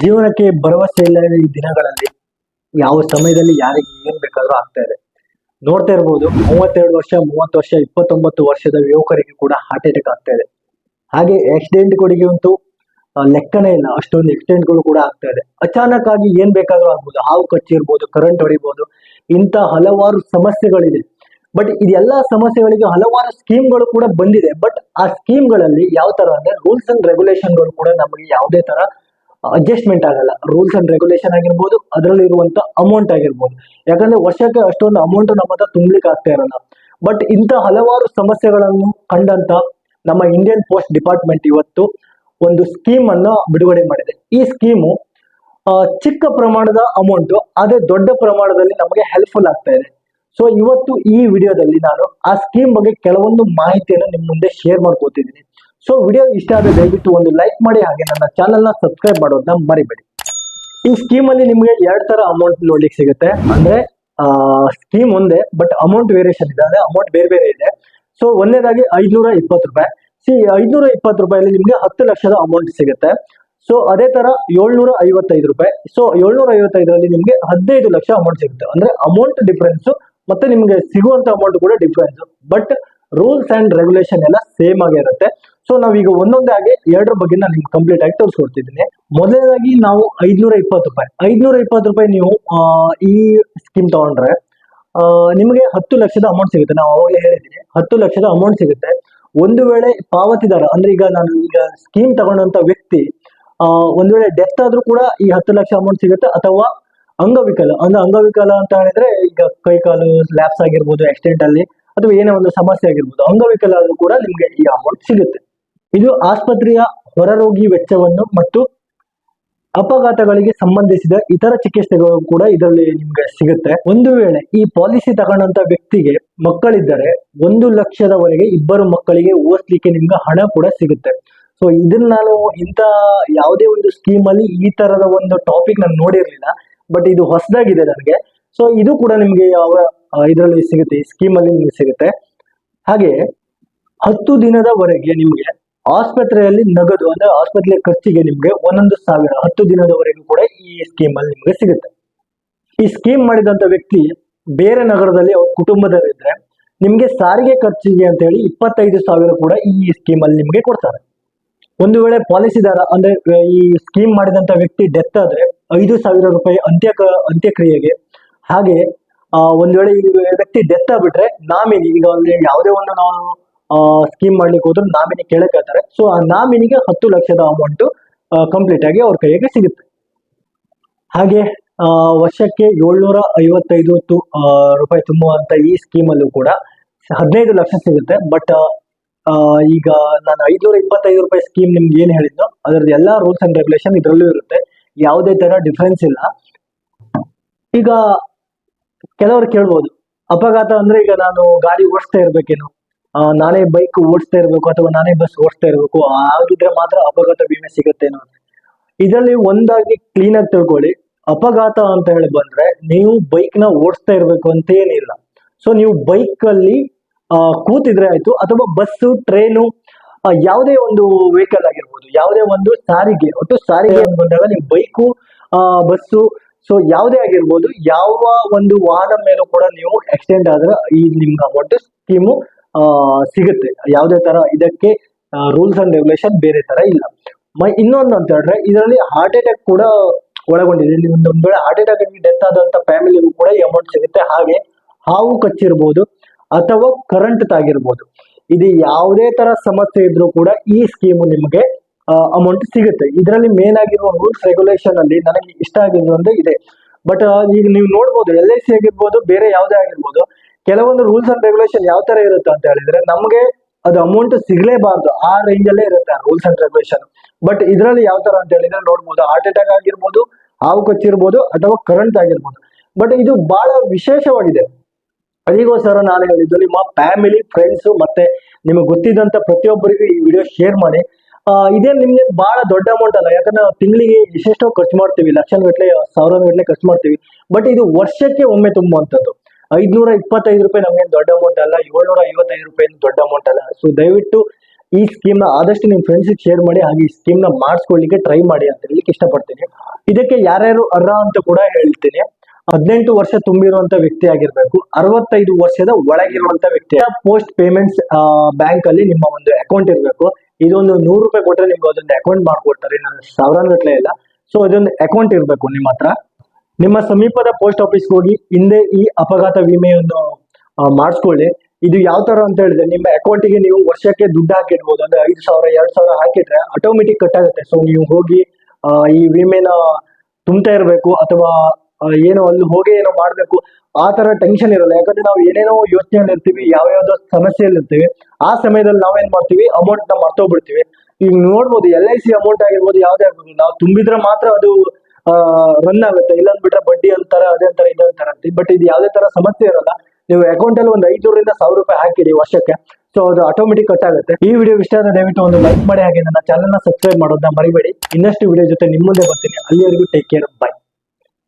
ಜೀವನಕ್ಕೆ ಭರವಸೆ ಇಲ್ಲ ಈ ದಿನಗಳಲ್ಲಿ ಯಾವ ಸಮಯದಲ್ಲಿ ಯಾರಿಗೆ ಏನ್ ಬೇಕಾದ್ರೂ ಆಗ್ತಾ ಇದೆ. ನೋಡ್ತಾ ಇರ್ಬೋದು, ಮೂವತ್ತೆರಡು ವರ್ಷ, ಮೂವತ್ತು ವರ್ಷ, ಇಪ್ಪತ್ತೊಂಬತ್ತು ವರ್ಷದ ಯುವಕರಿಗೆ ಕೂಡ ಹಾರ್ಟ್ ಅಟ್ಯಾಕ್ ಆಗ್ತಾ ಇದೆ. ಹಾಗೆ ಆಕ್ಸಿಡೆಂಟ್ ಗಳಿಗೆ ಅಂತೂ ಲೆಕ್ಕನೇ ಇಲ್ಲ. ಅಷ್ಟೊಂದು ಆಕ್ಸಿಡೆಂಟ್ಗಳು ಗಳು ಕೂಡ ಆಗ್ತಾ ಇದೆ. ಅಚಾನಕ್ ಆಗಿ ಏನ್ ಬೇಕಾದ್ರೂ ಆಗ್ಬೋದು. ಹಾವು ಕಚ್ಚಿರ್ಬೋದು ಕರೆಂಟ್ ಹೊಡಿಬಹುದು ಇಂಥ ಹಲವಾರು ಸಮಸ್ಯೆಗಳಿದೆ. ಬಟ್ ಇದೆಲ್ಲ ಸಮಸ್ಯೆಗಳಿಗೆ ಹಲವಾರು ಸ್ಕೀಮ್ಗಳು ಕೂಡ ಬಂದಿದೆ. ಬಟ್ ಆ ಸ್ಕೀಮ್ಗಳಲ್ಲಿ ಯಾವ ತರ ಅಂದ್ರೆ ರೂಲ್ಸ್ ಅಂಡ್ ರೆಗ್ಯುಲೇಷನ್ಗಳು ಕೂಡ ನಮಗೆ ಯಾವುದೇ ತರ ಅಡ್ಜಸ್ಟ್ಮೆಂಟ್ ಆಗಲ್ಲ. ರೂಲ್ಸ್ ಅಂಡ್ ರೆಗ್ಯುಲೇಷನ್ ಆಗಿರ್ಬೋದು, ಅದರಲ್ಲಿರುವಂತ ಅಮೌಂಟ್ ಆಗಿರ್ಬೋದು. ಯಾಕಂದ್ರೆ ವರ್ಷಕ್ಕೆ ಅಷ್ಟೊಂದು ಅಮೌಂಟ್ ನಮ್ಮ ಹತ್ರ ತುಂಬಲಿಕ್ಕೆ ಆಗ್ತಾ ಇರಲ್ಲ. ಬಟ್ ಇಂಥ ಹಲವಾರು ಸಮಸ್ಯೆಗಳನ್ನು ಕಂಡಂತ ನಮ್ಮ ಇಂಡಿಯನ್ ಪೋಸ್ಟ್ ಡಿಪಾರ್ಟ್ಮೆಂಟ್ ಇವತ್ತು ಒಂದು ಸ್ಕೀಮ್ ಅನ್ನ ಬಿಡುಗಡೆ ಮಾಡಿದೆ. ಈ ಸ್ಕೀಮು ಚಿಕ್ಕ ಪ್ರಮಾಣದ ಅಮೌಂಟ್ ಅದೇ ದೊಡ್ಡ ಪ್ರಮಾಣದಲ್ಲಿ ನಮಗೆ ಹೆಲ್ಪ್ಫುಲ್ ಆಗ್ತಾ ಇದೆ. ಸೊ ಇವತ್ತು ಈ ವಿಡಿಯೋದಲ್ಲಿ ನಾನು ಆ ಸ್ಕೀಮ್ ಬಗ್ಗೆ ಕೆಲವೊಂದು ಮಾಹಿತಿಯನ್ನು ನಿಮ್ಮ ಮುಂದೆ ಶೇರ್ ಮಾಡ್ಕೋತಿದ್ದೀನಿ. ಸೊ ವಿಡಿಯೋ ಇಷ್ಟ ಆದರೆ ದಯವಿಟ್ಟು ಒಂದು ಲೈಕ್ ಮಾಡಿ ಹಾಗೆ ನನ್ನ ಚಾನಲ್ನ ಸಬ್ಸ್ಕ್ರೈಬ್ ಮಾಡೋದನ್ನ ಮರಿಬೇಡಿ. ಈ ಸ್ಕೀಮಲ್ಲಿ ನಿಮಗೆ ಎರಡು ತರ ಅಮೌಂಟ್ ನೋಡ್ಲಿಕ್ಕೆ ಸಿಗುತ್ತೆ. ಅಂದ್ರೆ ಸ್ಕೀಮ್ ಒಂದೇ ಬಟ್ ಅಮೌಂಟ್ ವೇರಿಯೇಷನ್ ಇದೆ. ಅಂದರೆ ಅಮೌಂಟ್ ಬೇರೆ ಬೇರೆ ಇದೆ. ಸೊ ಒಂದೇದಾಗಿ ಐದುನೂರ ಇಪ್ಪತ್ತು ರೂಪಾಯಿ. ಸಿ ಐದ್ನೂರ ಇಪ್ಪತ್ತು ರೂಪಾಯಲ್ಲಿ ನಿಮಗೆ ಹತ್ತು ಲಕ್ಷದ ಅಮೌಂಟ್ ಸಿಗುತ್ತೆ. ಸೊ ಅದೇ ತರ ಏಳ್ನೂರ ಐವತ್ತೈದು ರೂಪಾಯಿ. ಸೊ ಏಳ್ನೂರ ಐವತ್ತೈದರಲ್ಲಿ ನಿಮಗೆ ಹದಿನೈದು ಲಕ್ಷ ಅಮೌಂಟ್ ಸಿಗುತ್ತೆ. ಅಂದ್ರೆ ಅಮೌಂಟ್ ಡಿಫ್ರೆನ್ಸು ಮತ್ತೆ ನಿಮಗೆ ಸಿಗುವಂತ ಅಮೌಂಟ್ ಕೂಡ difference but rules and regulation ಎಲ್ಲ ಸೇಮ್ ಆಗಿರುತ್ತೆ ಸೊ ನಾವೀಗ ಒಂದೊಂದೇ ಆಗಿ ಎರಡರ ಬಗ್ಗೆ ನಾನು ನಿಮ್ಗೆ ಕಂಪ್ಲೀಟ್ ಆಗಿ ತೋರಿಸ್ಕೊಡ್ತಿದ್ದೀನಿ. ಮೊದಲನೇದಾಗಿ ನಾವು ಐದ್ನೂರ ಇಪ್ಪತ್ತು ರೂಪಾಯಿ. ಐದ್ನೂರ ಇಪ್ಪತ್ತು ರೂಪಾಯಿ ನೀವು ಈ ಸ್ಕೀಮ್ ತಗೊಂಡ್ರೆ ನಿಮಗೆ ಹತ್ತು ಲಕ್ಷದ ಅಮೌಂಟ್ ಸಿಗುತ್ತೆ. ನಾವು ಅವಾಗಲೇ ಹೇಳಿದ್ದೀನಿ ಹತ್ತು ಲಕ್ಷದ ಅಮೌಂಟ್ ಸಿಗುತ್ತೆ. ಒಂದು ವೇಳೆ ಪಾವತಿದಾರ, ಅಂದ್ರೆ ಈಗ ನಾನು ಈಗ ಸ್ಕೀಮ್ ತಗೊಂಡಂತ ವ್ಯಕ್ತಿ ಒಂದು ವೇಳೆ ಡೆತ್ ಆದ್ರೂ ಕೂಡ ಈ ಹತ್ತು ಲಕ್ಷ ಅಮೌಂಟ್ ಸಿಗುತ್ತೆ ಅಥವಾ ಅಂಗವಿಕಲ. ಅಂದ್ರೆ ಅಂಗವಿಕಲ ಅಂತ ಹೇಳಿದ್ರೆ ಈಗ ಕೈ ಕಾಲು ಲ್ಯಾಪ್ಸ್ ಆಗಿರ್ಬೋದು ಆಕ್ಸಿಡೆಂಟ್ ಅಲ್ಲಿ. ಅಥವಾ ಏನೇ ಒಂದು ಸಮಸ್ಯೆ ಆಗಿರ್ಬೋದು ಅಂಗವಿಕಲ ಆದರೂ ಕೂಡ ನಿಮ್ಗೆ ಈ ಅಮೌಂಟ್ ಸಿಗುತ್ತೆ. ಇದು ಆಸ್ಪತ್ರೆಯ ಹೊರರೋಗಿ ವೆಚ್ಚವನ್ನು ಮತ್ತು ಅಪಘಾತಗಳಿಗೆ ಸಂಬಂಧಿಸಿದ ಇತರ ಚಿಕಿತ್ಸೆಗಳು ಕೂಡ ಇದರಲ್ಲಿ ನಿಮ್ಗೆ ಸಿಗುತ್ತೆ. ಒಂದು ವೇಳೆ ಈ ಪಾಲಿಸಿ ತಗೊಂಡಂತ ವ್ಯಕ್ತಿಗೆ ಮಕ್ಕಳಿದ್ದರೆ, ಒಂದು ಲಕ್ಷದವರೆಗೆ ಇಬ್ಬರು ಮಕ್ಕಳಿಗೆ ಓದಿಸ್ಲಿಕ್ಕೆ ನಿಮ್ಗೆ ಹಣ ಕೂಡ ಸಿಗುತ್ತೆ. ಸೊ ಇದನ್ನ ನಾನು ಇಂಥ ಯಾವುದೇ ಒಂದು ಸ್ಕೀಮ್ ಅಲ್ಲಿ ಈ ತರದ ಒಂದು ಟಾಪಿಕ್ ನಾನು ನೋಡಿರ್ಲಿಲ್ಲ ಬಟ್ ಇದು ಹೊಸದಾಗಿದೆ ನನಗೆ. ಸೊ ಇದು ಕೂಡ ನಿಮ್ಗೆ ಯಾವ ಇದರಲ್ಲಿ ಸಿಗುತ್ತೆ, ಈ ಸ್ಕೀಮಲ್ಲಿ ನಿಮ್ಗೆ ಸಿಗುತ್ತೆ. ಹಾಗೆ, ಹತ್ತು ದಿನದವರೆಗೆ ನಿಮಗೆ ಆಸ್ಪತ್ರೆಯಲ್ಲಿ ನಗದು, ಅಂದ್ರೆ ಆಸ್ಪತ್ರೆ ಖರ್ಚಿಗೆ ನಿಮಗೆ ಒಂದೊಂದು ಸಾವಿರ, ಹತ್ತು ದಿನದವರೆಗೂ ಕೂಡ ಈ ಸ್ಕೀಮ್ ಅಲ್ಲಿ ನಿಮ್ಗೆ ಸಿಗುತ್ತೆ. ಈ ಸ್ಕೀಮ್ ಮಾಡಿದಂತ ವ್ಯಕ್ತಿ ಬೇರೆ ನಗರದಲ್ಲಿ ಅವ್ರ ಕುಟುಂಬದಲ್ಲಿದ್ರೆ ನಿಮ್ಗೆ ಸಾರಿಗೆ ಖರ್ಚಿಗೆ ಅಂತ ಹೇಳಿ ಇಪ್ಪತ್ತೈದು ಸಾವಿರ ಕೂಡ ಈ ಸ್ಕೀಮ್ ಅಲ್ಲಿ ನಿಮ್ಗೆ ಕೊಡ್ತಾರೆ. ಒಂದು ವೇಳೆ ಪಾಲಿಸಿದಾರ ಅಂದ್ರೆ ಈ ಸ್ಕೀಮ್ ಮಾಡಿದಂತ ವ್ಯಕ್ತಿ ಡೆತ್ ಆದ್ರೆ ಐದು ಸಾವಿರ ರೂಪಾಯಿ ಅಂತ್ಯ ಅಂತ್ಯಕ್ರಿಯೆಗೆ, ಹಾಗೆ ಒಂದ್ ವೇಳೆ ಈ ವ್ಯಕ್ತಿ ಡೆತ್ ಆಗ್ಬಿಟ್ರೆ ನಾಮಿನಿ, ಈಗ ಯಾವುದೇ ಒಂದು ನಾವು ಸ್ಕೀಮ್ ಮಾಡ್ಲಿಕ್ಕೆ ಹೋದ್ರೆ ನಾಮಿನಿ ಕೇಳಕ್ ಹೇಳ್ತಾರೆ ಸೊ ಆ ನಾಮಿನಿಗೆ ಹತ್ತು ಲಕ್ಷದ ಅಮೌಂಟ್ ಕಂಪ್ಲೀಟ್ ಆಗಿ ಅವ್ರ ಕೈಗೆ ಸಿಗುತ್ತೆ. ಹಾಗೆ ವರ್ಷಕ್ಕೆ ಏಳ್ನೂರ ಐವತ್ತೈದು ತು- ರೂಪಾಯಿ ತುಂಬುವಂತ ಈ ಸ್ಕೀಮ್ ಅಲ್ಲೂ ಕೂಡ ಹದಿನೈದು ಲಕ್ಷ ಸಿಗುತ್ತೆ. ಬಟ್ ಈಗ ನಾನು ಐದ್ನೂರ ಇಪ್ಪತ್ತೈದು ರೂಪಾಯಿ ಸ್ಕೀಮ್ ನಿಮ್ಗೆ ಏನ್ ಹೇಳಿದ್ನೋ, ಅದರದ್ದು ಎಲ್ಲಾ ರೂಲ್ಸ್ ಅಂಡ್ ರೆಗ್ಯುಲೇಷನ್ ಇದರಲ್ಲೂ ಇರುತ್ತೆ. ಯಾವುದೇ ತರ ಡಿಫ್ರೆನ್ಸ್ ಇಲ್ಲ. ಈಗ ಕೆಲವರು ಕೇಳ್ಬೋದು. ಅಪಘಾತ ಅಂದ್ರೆ ಈಗ ನಾನು ಗಾಡಿ ಓಡಿಸ್ತಾ ಇರ್ಬೇಕೇನು ನಾನೇ ಬೈಕ್ ಓಡಿಸ್ತಾ ಇರ್ಬೇಕು ಅಥವಾ ನಾನೇ ಬಸ್ ಓಡಿಸ್ತಾ ಇರ್ಬೇಕು ಆಗಿದ್ರೆ ಮಾತ್ರ ಅಪಘಾತ ವಿಮೆ ಸಿಗುತ್ತೇನೋ ಇದರಲ್ಲಿ ಒಂದಾಗಿ ಕ್ಲೀನ್ ಆಗಿ ತಿಳ್ಕೊಳ್ಳಿ. ಅಪಘಾತ ಅಂತ ಹೇಳಿ ಬಂದ್ರೆ ನೀವು ಬೈಕ್ನ ಓಡಿಸ್ತಾ ಇರ್ಬೇಕು ಅಂತ ಏನಿಲ್ಲ. ಸೊ ನೀವು ಬೈಕ್ ಅಲ್ಲಿ ಆ, ಕೂತಿದ್ರೆ ಆಯ್ತು ಅಥವಾ ಬಸ್ಸು ಟ್ರೈನು ಯಾವುದೇ ಒಂದು ವೆಹಿಕಲ್ ಆಗಿರ್ಬೋದು ಯಾವುದೇ ಒಂದು ಸಾರಿಗೆ ಒಟ್ಟು ಸಾರಿಗೆ ಅಂತ ಬಂದಾಗ ನೀವು ಬೈಕು ಬಸ್ಸು ಸೊ ಯಾವುದೇ ಆಗಿರ್ಬೋದು, ಯಾವ ಒಂದು ವಾಹನ ಮೇಲೂ ಕೂಡ ನೀವು ಎಕ್ಸ್ಟೆಂಡ್ ಆದ್ರೆ ಈ ನಿಮ್ಗೆ ಅಮೌಂಟ್ ಸ್ಕೀಮು ಸಿಗುತ್ತೆ. ಯಾವುದೇ ತರ ಇದಕ್ಕೆ ರೂಲ್ಸ್ ಅಂಡ್ ರೆಗ್ಯುಲೇಷನ್ ಬೇರೆ ತರ ಇಲ್ಲ. ಮೈ, ಇನ್ನೊಂದು ಅಂತ ಹೇಳಿದ್ರೆ, ಇದರಲ್ಲಿ ಹಾರ್ಟ್ ಅಟ್ಯಾಕ್ ಕೂಡ ಒಳಗೊಂಡಿದೆ. ಇಲ್ಲಿ ಒಂದು ವೇಳೆ ಹಾರ್ಟ್ ಅಟ್ಯಾಕ್ ಆಗಿ ಡೆತ್ ಆದಂತ ಫ್ಯಾಮಿಲಿಗೂ ಕೂಡ ಅಮೌಂಟ್ ಸಿಗುತ್ತೆ. ಹಾಗೆ ಹಾವು ಕಚ್ಚಿರ್ಬೋದು ಅಥವಾ ಕರೆಂಟ್ ತಾಗಿರ್ಬೋದು. ಇದು ಯಾವುದೇ ತರ ಸಮಸ್ಯೆ ಇದ್ರೂ ಕೂಡ ಈ ಸ್ಕೀಮು ನಿಮಗೆ ಅಮೌಂಟ್ ಸಿಗುತ್ತೆ. ಇದರಲ್ಲಿ ಮೇನ್ ಆಗಿರುವ ರೂಲ್ಸ್ ರೆಗ್ಯುಲೇಷನ್ ಅಲ್ಲಿ ನನಗೆ ಇಷ್ಟ ಆಗಿದ್ದು ಒಂದು ಇದೆ. ಬಟ್ ಈಗ ನೀವು ನೋಡ್ಬೋದು ಎಲ್ ಐ ಸಿ ಆಗಿರ್ಬೋದು, ಬೇರೆ ಯಾವುದೇ ಆಗಿರ್ಬೋದು, ಕೆಲವೊಂದು ರೂಲ್ಸ್ ಅಂಡ್ ರೆಗ್ಯುಲೇಷನ್ ಯಾವ ತರ ಇರುತ್ತೆ ಅಂತ ಹೇಳಿದ್ರೆ, ನಮಗೆ ಅದು ಅಮೌಂಟ್ ಸಿಗಲೇಬಾರ್ದು. ಆ ರೇಂಜ್ ಅಲ್ಲೇ ಇರುತ್ತೆ ರೂಲ್ಸ್ ಅಂಡ್ ರೆಗ್ಯುಲೇಷನ್ ಬಟ್ ಇದರಲ್ಲಿ ಯಾವ ತರ ಅಂತ ಹೇಳಿದ್ರೆ ನೋಡ್ಬೋದು ಹಾರ್ಟ್ ಅಟ್ಯಾಕ್ ಆಗಿರ್ಬೋದು, ಹಾವು ಕಚ್ಚಿರ್ಬೋದು, ಅಥವಾ ಕರೆಂಟ್ ಆಗಿರ್ಬೋದು. ಬಟ್ ಇದು ಬಹಳ ವಿಶೇಷವಾಗಿದೆ. ಅದಕ್ಕೋಸ್ಕರ ನಾನು ಹೇಳಿದ್ದು ನಿಮ್ಮ ಫ್ಯಾಮಿಲಿ ಫ್ರೆಂಡ್ಸ್ ಮತ್ತೆ ನಿಮಗೆ ಗೊತ್ತಿದ್ದಂತ ಪ್ರತಿಯೊಬ್ಬರಿಗೂ ಈ ವಿಡಿಯೋ ಶೇರ್ ಮಾಡಿ. ಆ, ನಿಮಗೆ ಬಹಳ ದೊಡ್ಡ ಅಮೌಂಟ್ ಅಲ್ಲ ಯಾಕಂದ್ರೆ ತಿಂಗಳಿಗೆ ಎಷ್ಟೆಷ್ಟೋ ಖರ್ಚು ಮಾಡ್ತೀವಿ ಲಕ್ಷದ ಗಟ್ಲೆ ಸಾವಿರ ಗಟ್ಲೆ ಖರ್ಚು ಮಾಡ್ತೀವಿ. ಬಟ್ ಇದು ವರ್ಷಕ್ಕೆ ಒಮ್ಮೆ ತುಂಬುವಂಥದ್ದು. ಐದ್ನೂರ ಇಪ್ಪತ್ತೈದು ರೂಪಾಯಿ ನಮ್ಗೇನು ದೊಡ್ಡ ಅಮೌಂಟ್ ಅಲ್ಲ ಏಳ್ನೂರ ಐವತ್ತೈದು ರೂಪಾಯಿ ದೊಡ್ಡ ಅಮೌಂಟ್ ಅಲ್ಲ. ಸೊ ದಯವಿಟ್ಟು ಈ ಸ್ಕೀಮ್ನ ಆದಷ್ಟು ನಿಮ್ಮ ಫ್ರೆಂಡ್ಸ್ ಶೇರ್ ಮಾಡಿ ಹಾಗೆ ಈ ಸ್ಕೀಮ್ನ ಮಾಡಿಸ್ಕೊಳ್ಳಿಕ್ಕೆ ಟ್ರೈ ಮಾಡಿ ಅಂತ ಹೇಳಲಿಕ್ಕೆ ಇಷ್ಟಪಡ್ತೀನಿ. ಇದಕ್ಕೆ ಯಾರ್ಯಾರು ಅರ್ಹ ಅಂತ ಕೂಡ ಹೇಳ್ತೀನಿ. ಹದಿನೆಂಟು ವರ್ಷ ತುಂಬಿರುವಂತ ವ್ಯಕ್ತಿ ಆಗಿರ್ಬೇಕು ಅರವತ್ತೈದು ವರ್ಷದ ಒಳಗಿರುವಂತ ವ್ಯಕ್ತಿ. ಪೋಸ್ಟ್ ಪೇಮೆಂಟ್ಸ್ ಬ್ಯಾಂಕ್ ಅಲ್ಲಿ ನಿಮ್ಮ ಒಂದು ಅಕೌಂಟ್ ಇರಬೇಕು. ಇದೊಂದು ನೂರು ರೂಪಾಯಿ ಕೊಟ್ರೆ ನಿಮ್ಗೆ ಅದೊಂದು ಅಕೌಂಟ್ ಮಾಡ್ಕೊಡ್ತಾರೆ ನಾನು ಸಾವಿರಾರು ಗಟ್ಟಲೆ ಇಲ್ಲ. ಸೊ ಇದೊಂದು ಅಕೌಂಟ್ ಇರಬೇಕು ನಿಮ್ಮ ಹತ್ರ. ನಿಮ್ಮ ಸಮೀಪದ ಪೋಸ್ಟ್ ಆಫೀಸ್ಗೆ ಹೋಗಿ ಹಿಂದೆ ಈ ಅಪಘಾತ ವಿಮೆಯನ್ನು ಮಾಡಿಸ್ಕೊಳ್ಳಿ. ಇದು ಯಾವ ತರ ಅಂತ ಹೇಳಿದ್ರೆ ನಿಮ್ಮ ಅಕೌಂಟಿಗೆ ನೀವು ವರ್ಷಕ್ಕೆ ದುಡ್ಡು ಹಾಕಿಡ್ಬೋದು ಅಂದ್ರೆ ಐದು ಸಾವಿರ, ಎರಡು ಸಾವಿರ ಹಾಕಿದ್ರೆ ಆಟೋಮೆಟಿಕ್ ಕಟ್ ಆಗುತ್ತೆ. ಸೊ ನೀವು ಹೋಗಿ ಈ ವಿಮೆನ ತುಂಬ್ತಾ ಇರಬೇಕು ಅಥವಾ ಏನೋ ಅಲ್ಲಿ ಹೋಗಿ ಏನೋ ಮಾಡ್ಬೇಕು. ಆ ತರ ಟೆನ್ಷನ್ ಇರಲ್ಲ. ಯಾಕಂದ್ರೆ ನಾವು ಏನೇನೋ ಯೋಚನೆಯಲ್ಲಿ ಇರ್ತೀವಿ ಯಾವ ಯಾವ್ದೋ ಸಮಸ್ಯೆಯಲ್ಲಿ ಇರ್ತೀವಿ ಆ ಸಮಯದಲ್ಲಿ ನಾವೇನ್ ಮಾಡ್ತೀವಿ ಅಮೌಂಟ್ನ ಮರ್ತೋಗ್ಬಿಡ್ತೀವಿ. ಈಗ ನೋಡ್ಬೋದು ಎಲ್ ಐ ಸಿ ಅಮೌಂಟ್ ಆಗಿರ್ಬೋದು, ಯಾವ್ದೇ ಆಗ್ಬೋದು ನಾವು ತುಂಬಿದ್ರೆ ಮಾತ್ರ ಅದು ರನ್ ಆಗುತ್ತೆ. ಇಲ್ಲ ಅಂದ್ಬಿಟ್ರೆ ಬಡ್ಡಿ ಅಂತಾರೆ, ಅದೇ ಅಂತಾರೆ, ಇದು ಅಂತಾರೆ ಅಂತ ಬಟ್ ಇದು ಯಾವ್ದೇ ತರ ಸಮಸ್ಯೆ ಇರಲ್ಲ. ನೀವು ಅಕೌಂಟ್ ಅಲ್ಲಿ ಒಂದು ಐದುನೂರಿಂದ ಸಾವಿರ ರೂಪಾಯಿ ಹಾಕಿಡಿ ವರ್ಷಕ್ಕೆ. ಸೊ ಅದು ಆಟೋಮೆಟಿಕ್ ಕಟ್ ಆಗುತ್ತೆ. ಈ ವಿಡಿಯೋ ಇಷ್ಟ ಆದ್ರೆ ದಯವಿಟ್ಟು ಒಂದು ಲೈಕ್ ಮಾಡಿ, ಹಾಗೆ ನನ್ನ ಚಾನಲ್ನ ಸಬ್ಸ್ಕ್ರೈಬ್ ಮಾಡೋದನ್ನ ಮರಿಬೇಡಿ. ಇನ್ನಷ್ಟು ವಿಡಿಯೋ ಜೊತೆ ನಿಮ್ಮ ಮುಂದೆ ಬರ್ತೀನಿ. ಅಲ್ಲಿವರೆಗೂ ಟೇಕ್ ಕೇರ್ ಬೈ